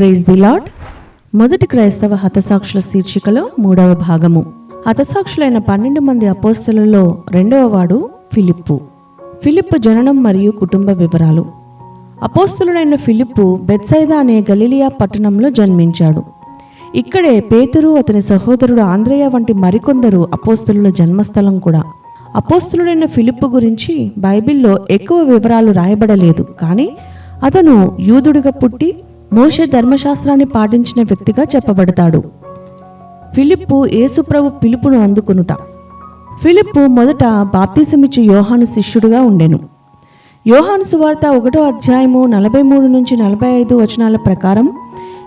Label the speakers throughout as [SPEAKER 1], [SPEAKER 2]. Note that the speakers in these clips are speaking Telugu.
[SPEAKER 1] ప్రైజ్ ది లాడ్ మొదటి క్రైస్తవ హతసాక్షుల శీర్షికలో మూడవ భాగము. హతసాక్షులైన పన్నెండు మంది అపోస్తలలో రెండవ వాడు ఫిలిప్పు. ఫిలిప్పు జననం మరియు కుటుంబ వివరాలు. అపోస్తలుడైన ఫిలిప్పు బెత్సైదా అనే గలీలియా పట్టణంలో జన్మించాడు. ఇక్కడే పేతురు అతని సహోదరుడు ఆంధ్రయ్య వంటి మరికొందరు అపోస్తలుల జన్మస్థలం కూడా. అపోస్తులుడైన ఫిలిప్పు గురించి బైబిల్లో ఎక్కువ వివరాలు రాయబడలేదు. కానీ అతను యూదుడిగా పుట్టి మోషే ధర్మశాస్త్రాన్ని పాటించిన వ్యక్తిగా చెప్పబడతాడు. ఫిలిప్పు యేసుప్రభు పిలుపును అందుకునుట. ఫిలిప్పు మొదట బాప్తిసమిచ్చు యోహాను శిష్యుడుగా ఉండెను. యోహాను సువార్త ఒకటో అధ్యాయము నలభై మూడు నుంచి నలభై ఐదు వచనాల ప్రకారం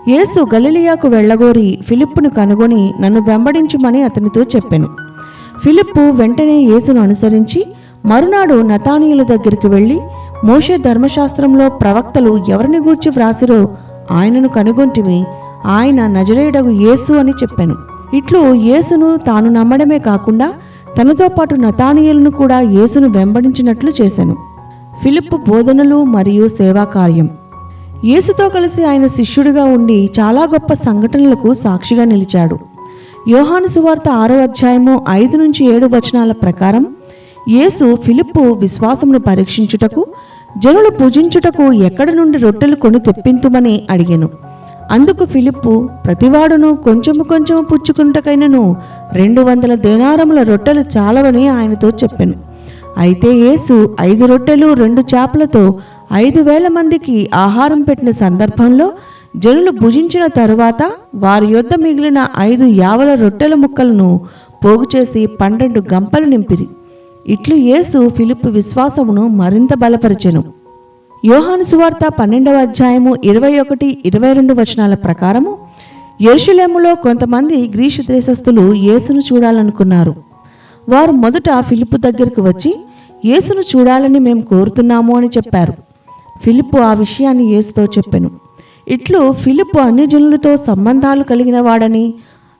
[SPEAKER 1] యేసు గలిలియాకు వెళ్ళగోరి ఫిలిప్పును కనుగొని నన్ను వెంబడించుమని అతనితో చెప్పాను. ఫిలిప్పు వెంటనే యేసును అనుసరించి మరునాడు నతానీయుల దగ్గరికి వెళ్ళి మోషే ధర్మశాస్త్రంలో ప్రవక్తలు ఎవరిని గూర్చి వ్రాసిరో ఆయనను కనుగొంటిమి. ఆయన నజరేయుడగు యేసు అని చెప్పాను. ఇట్లు యేసును తాను నమ్మడమే కాకుండా తనతో పాటు నతానియలను కూడా యేసును వెంబడించినట్లు చేశాను ఫిలిప్ బోధనలు మరియు సేవా కార్యం యేసుతో కలిసి ఆయన శిష్యుడిగా ఉండి చాలా గొప్ప సంఘటనలకు సాక్షిగా నిలిచాడు. యోహాను సువార్త ఆరో అధ్యాయము ఐదు నుంచి ఏడు వచనాల ప్రకారం యేసు ఫిలిప్పు విశ్వాసమును పరీక్షించుటకు జనులు పూజించుటకు ఎక్కడ నుండి రొట్టెలు కొని తెప్పింతుమని అడిగాను. అందుకు ఫిలిప్పు ప్రతివాడును కొంచెము కొంచెము పుచ్చుకుంటకైనను రెండు వందల దేనారముల రొట్టెలు చాలవని ఆయనతో చెప్పాను. అయితే యేసు ఐదు రొట్టెలు రెండు చేపలతో ఐదు వేల మందికి ఆహారం పెట్టిన సందర్భంలో జనులు భుజించిన తరువాత వారి యొద్ద మిగిలిన ఐదు యావల రొట్టెల ముక్కలను పోగు చేసి పన్నెండు గంపలు నింపిరి. ఇట్లు యేసు ఫిలిప్ విశ్వాసమును మరింత బలపరిచెను. యోహాను సువార్త పన్నెండవ అధ్యాయము ఇరవై ఒకటి ఇరవై రెండు వచనాల ప్రకారము యెరూషలేములో కొంతమంది గ్రీసు దేశస్థులు యేసును చూడాలనుకున్నారు. వారు మొదట ఫిలిప్పు దగ్గరకు వచ్చి యేసును చూడాలని మేము కోరుతున్నాము అని చెప్పారు. ఫిలిప్పు ఆ విషయాన్ని యేసుతో చెప్పెను. ఇట్లు ఫిలిప్పు అన్ని జనులతో సంబంధాలు కలిగిన వాడని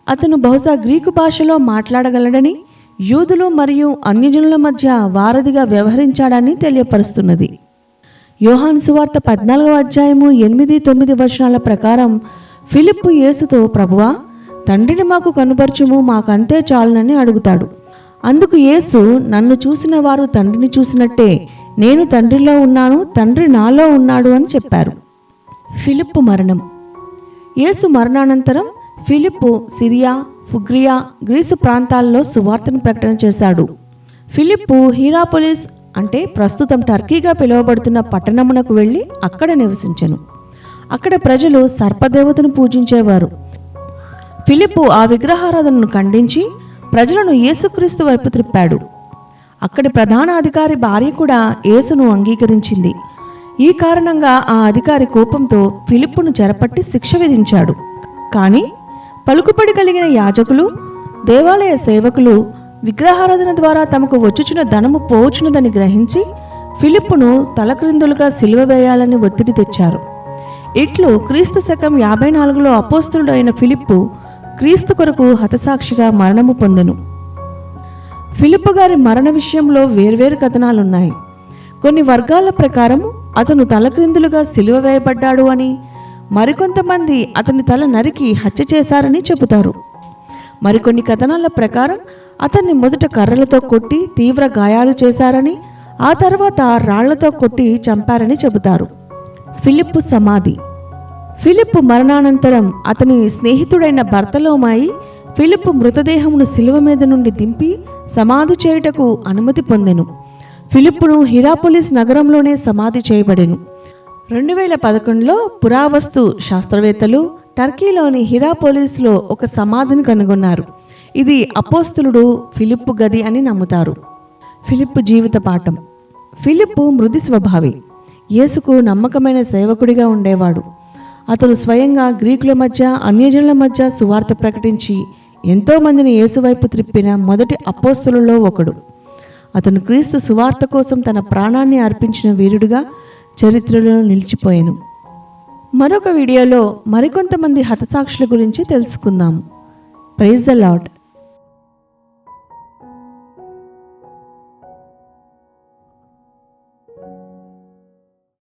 [SPEAKER 1] అతను బహుశా గ్రీకు భాషలో మాట్లాడగలడని యూదులు మరియు అన్యజనుల మధ్య వారధిగా వ్యవహరించాడని తెలియపరుస్తున్నది. యోహాను సువార్త పద్నాలుగో అధ్యాయము ఎనిమిది తొమ్మిది వచనాల ప్రకారం ఫిలిప్పు యేసుతో ప్రభువా తండ్రిని మాకు కనుపరచుము మాకంతే చాలునని అడుగుతాడు. అందుకు యేసు నన్ను చూసిన వారు తండ్రిని చూసినట్టే నేను తండ్రిలో ఉన్నాను తండ్రి నాలో ఉన్నాడు అని చెప్పారు. ఫిలిప్పు మరణం. యేసు మరణానంతరం ఫిలిప్పు సిరియా ఫుగ్రియా గ్రీసు ప్రాంతాల్లో సువార్తను ప్రకటన చేశాడు. ఫిలిప్పు హీరాపోలిస్ అంటే ప్రస్తుతం టర్కీగా పిలువబడుతున్న పట్టణమునకు వెళ్ళి అక్కడ నివసించెను. అక్కడ ప్రజలు సర్పదేవతను పూజించేవారు. ఫిలిప్పు ఆ విగ్రహారాధనను ఖండించి ప్రజలను యేసుక్రీస్తు వైపు త్రిప్పాడు. అక్కడి ప్రధాన అధికారి భార్య కూడా యేసును అంగీకరించింది. ఈ కారణంగా ఆ అధికారి కోపంతో ఫిలిప్పును చెరపట్టి శిక్ష విధించాడు. కానీ పలుకుపడి కలిగిన యాజకులు దేవాలయ సేవకులు విగ్రహారాధన ద్వారా తమకు వచ్చుచున్న ధనము పోవచ్చున్నదని గ్రహించి ఫిలిప్పును తలక్రిందులుగా సిలువ వేయాలని ఒత్తిడి తెచ్చారు. ఇట్లు క్రీస్తు శకం యాభై నాలుగులో అపోస్తుడు అయిన ఫిలిప్పు క్రీస్తు కొరకు హతసాక్షిగా మరణము పొందెను. ఫిలిప్పు గారి మరణ విషయంలో వేర్వేరు కథనాలున్నాయి. కొన్ని వర్గాల ప్రకారం అతను తలక్రిందులుగా సిలువ వేయబడ్డాడు అని మరికొంతమంది అతని తల నరికి హత్య చేశారని చెబుతారు. మరికొన్ని కథనాల ప్రకారం అతన్ని మొదట కర్రలతో కొట్టి తీవ్ర గాయాలు చేశారని ఆ తర్వాత రాళ్ళతో కొట్టి చంపారని చెబుతారు. ఫిలిప్పు సమాధి. ఫిలిప్పు మరణానంతరం అతని స్నేహితుడైన భర్తలోమాయి ఫిలిప్పు మృతదేహమును శిలువ మీద నుండి దింపి సమాధి చేయుటకు అనుమతి పొందెను. ఫిలిప్పును హిరాపోలిస్ నగరంలోనే సమాధి చేయబడెను. రెండు వేల పదకొండులో పురావస్తు శాస్త్రవేత్తలు టర్కీలోని హిరాపోలిస్లో ఒక సమాధిని కనుగొన్నారు. ఇది అపోస్తులుడు ఫిలిప్పు గది అని నమ్ముతారు. ఫిలిప్పు జీవిత పాఠం. ఫిలిప్పు మృది స్వభావి. యేసుకు నమ్మకమైన సేవకుడిగా ఉండేవాడు. అతను స్వయంగా గ్రీకుల మధ్య అన్యజనుల మధ్య సువార్త ప్రకటించి ఎంతోమందిని యేసువైపు త్రిప్పిన మొదటి అపోస్తులలో ఒకడు. అతను క్రీస్తు సువార్త కోసం తన ప్రాణాన్ని అర్పించిన వీరుడిగా చరిత్రలో నిలిచిపోయాను. మరొక వీడియోలో మరికొంతమంది హతసాక్షుల గురించి తెలుసుకుందాం. Praise the lord